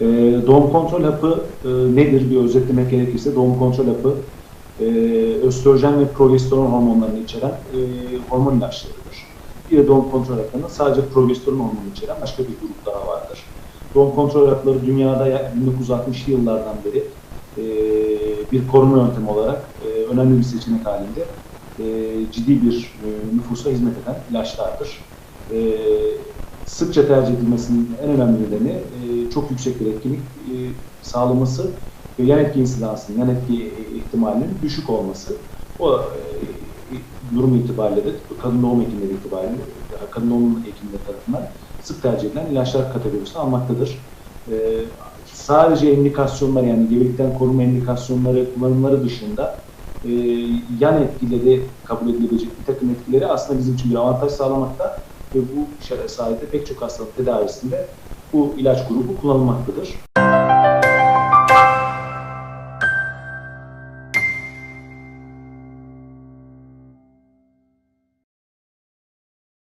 E, doğum kontrol hapı e, nedir bir özetlemek gerekirse doğum kontrol hapı e, östrojen ve progesteron hormonlarını içeren e, hormon ilaçlarıdır. Bir de doğum kontrol haplarının sadece progesteron hormonu içeren başka bir grup daha vardır. Doğum kontrol hapları dünyada ya- 1960'lı yıllardan beri e, bir koruma yöntemi olarak e, önemli bir seçenek halinde e, ciddi bir e, nüfusa hizmet eden ilaçlardır. E, sıkça tercih edilmesinin en önemli nedeni e, çok yüksek bir etkinlik e, sağlaması ve yan etki insidansının, yan etki ihtimalinin düşük olması. O e, durum itibariyle de kadın doğum hekimleri itibariyle, kadın doğum hekimleri tarafından sık tercih edilen ilaçlar kategorisine almaktadır. E, sadece indikasyonlar yani gebelikten koruma indikasyonları kullanımları dışında e, yan etkileri kabul edilebilecek bir takım etkileri aslında bizim için bir avantaj sağlamakta ve bu şere sayede pek çok hastalık tedavisinde bu ilaç grubu kullanılmaktadır.